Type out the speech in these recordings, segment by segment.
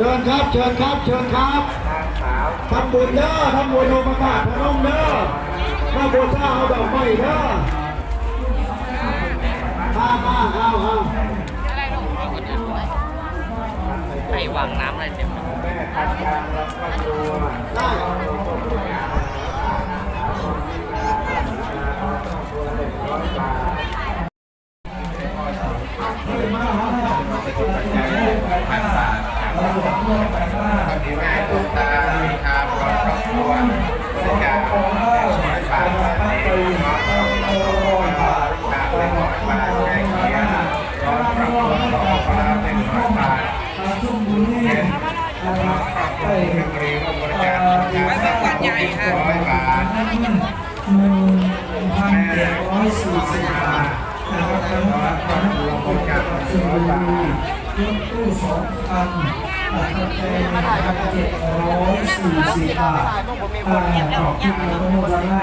ชิญครับ เชิญครับ เชิญครับทำบุญเด้อทำบุญโอมกาพนมเด้อถ้าบูชาเอาดอกไม้เด้อมามาเอาเอาไอ้วางน้ำอะไรเต็มเลยได้ หนึ่งพันเจ็ดร้อยสี่สิบบาทแล้วก็การหลวงพ่อจังหวัดชลบุรีรถตู้สองคันนะครับเป็นพันเจ็ดร้อยสี่สิบบาทอ่าขอบคุณอนุโมทนา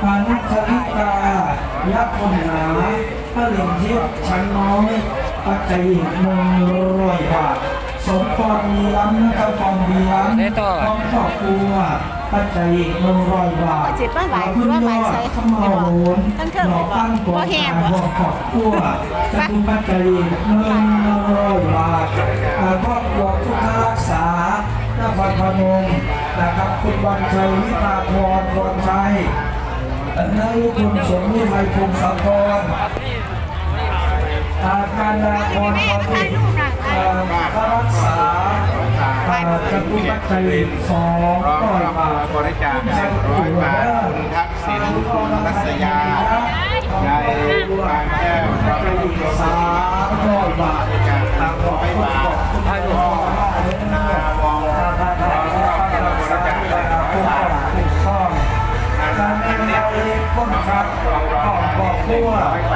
พานุคลิกายักษ์คนหนาพระเหลิงทิพย์ชั้นน้อยปัจจัยอีกหนึ่งร้อยบาท สมพรมีล้ำนะครับกองมีล้ำได้ต่อกองครอบครัวปัจจัยอีกหนึ่งร้อยบาทสิบบ้านไหวคือว่าไหวใส่ขมเอาโหนตั้งเครื่องหลอกตั้งตัวบ่แห้งบ่บอกขอบครัวจะคุณปัจจัยอีกหนึ่งร้อยบาทอ่าครอบครัวพุทธรักษานครพนมนะครับคุณวันชัยวิภาพรวันชัยนายคุณสมนิไทยพงศกรอา การดาพรตอนนี้เอ่อก็รักษาเอ่อจตุปัจจัยสองร้องร้อยบบาทบริจาคหนึ่งร้อยบาทคุณทักษิณคุณรัศยายายบางแก้วพระทุอีกกโยมสามร้อยบาทบริจาคหนึ่งร้อยบาทพ่อนาวองร้องรับบริจาคหนึ่งร้อยบาทการเงินเราเล็กพ้นครับขอบบอ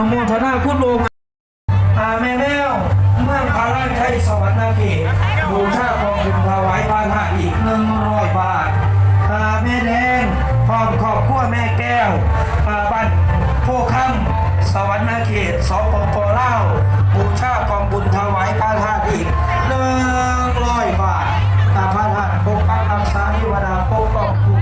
นโมทนาคุณองค์อาแม่แมวเมื่อพาราชัสวรรค์นาเขตบูชาของคุณถวายพานาอีกหนึ่งร้อยบาทตาแม่แดงพร้อมขอบขั้วแม่แก้วอาบัตโพคัมสวรรค์นาเขตสปปอเล่าบูชากองบุญถวายพานาอีกหนึ่งร้อยบาทตาพานาปกปักอักษาเทวดาปกป้องคุ้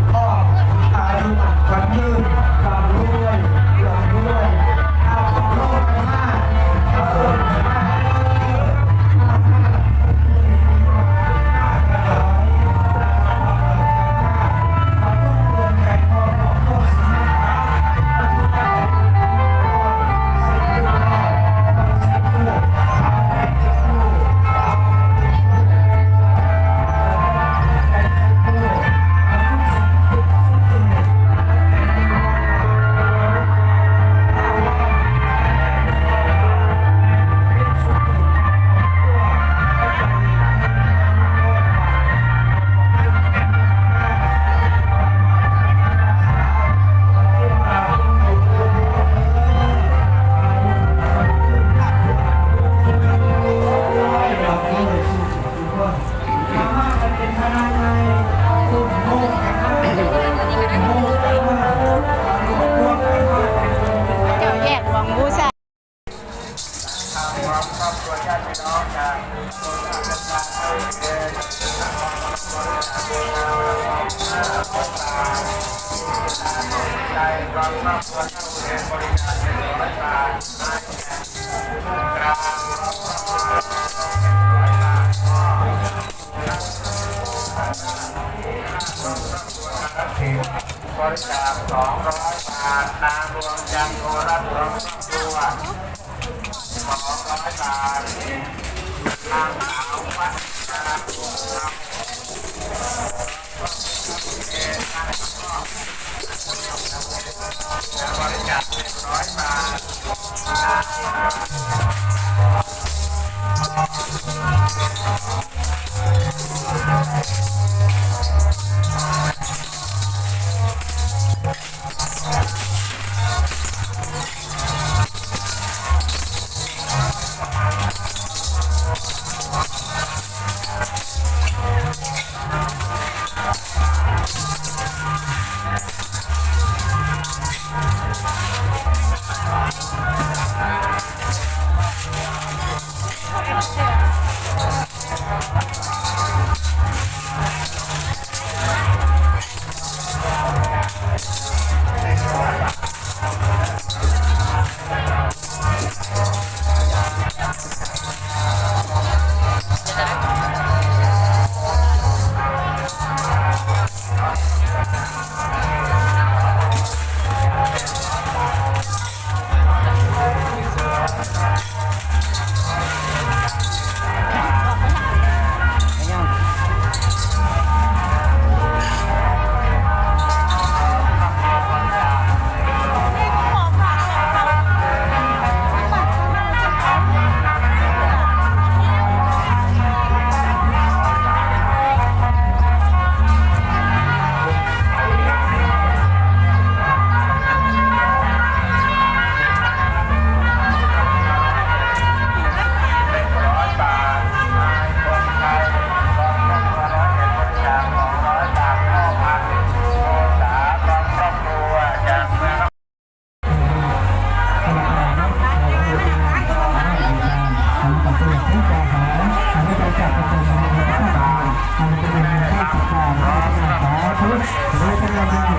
นางรวมจันทร์โคราชรวมครอบครัวสองร้อยบาทนาง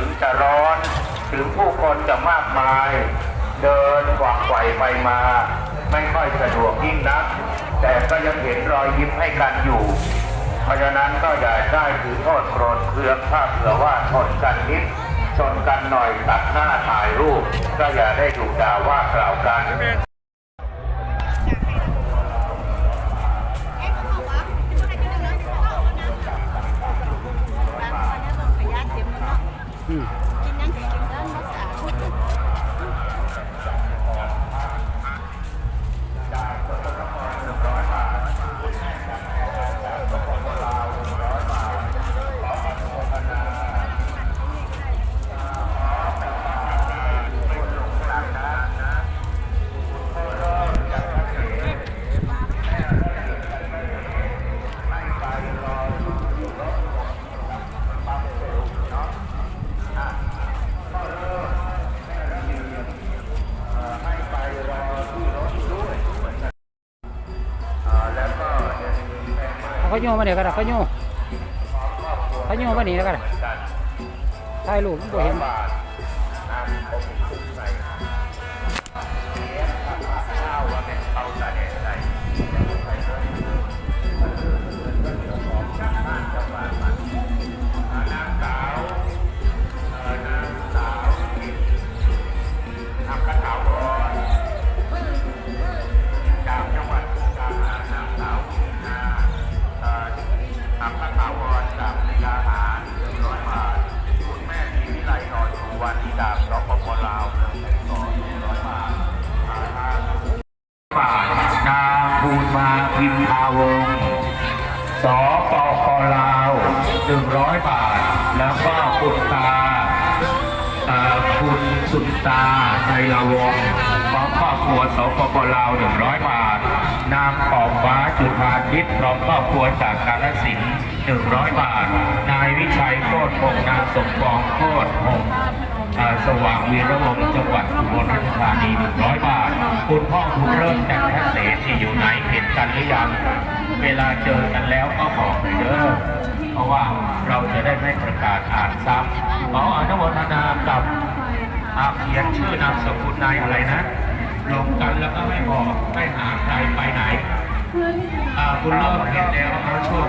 ถึงจะร้อน ถึงผู้คนจะมากมาย เดินกวักไกวไปมา ไม่ค่อยสะดวกยิ่งนัก แต่ก็ยังเห็นรอยยิ้มให้กันอยู่ เพราะฉะนั้นก็อย่าได้ถือโทษโกรธเคืองถ้าเผื่อว่าชนกันนิดชนกันหน่อยตัดหน้าถ่ายรูป ก็อย่าได้ดุด่าว่ากล่าวกัน เขาโยมาเดี๋ยวกันเขาโยเขาโยมาหนีแล้วกันถ่ายรูปมันบ่เห็น สปปลาวหนึ่งร้อยบาท แล้วก็คุณตาอ่อคุณสุนตาชัยละวงศ์ของครอบครัวสปปลาว100บาท นางขอบฟ้าจุฑาทิพย์พร้อมครอบครัวจากกาฬสินธุ์100บาท นายวิชัยโคตรพงนางสมปองโคตรพงอ่อสว่างวีระวงจังหวัดอุบลราชธานี100บาท คุณพ่อคุณเริ่มแต่งทเสที่อยู่ไหนเห็นกันหรือยัง เวลาเจอกันแล้วก็บอกเลยเด้อเพราะว่าเราจะได้ไม่ประกาศอ่านซ้ำขออนุโมทนากับอาเขียนชื่อนามสกุลนายอะไรนะลงกันแล้วก็ไม่บอกไม่หาใครไปไหนอาคุณเริ่มเห็นแล้วนะช่วง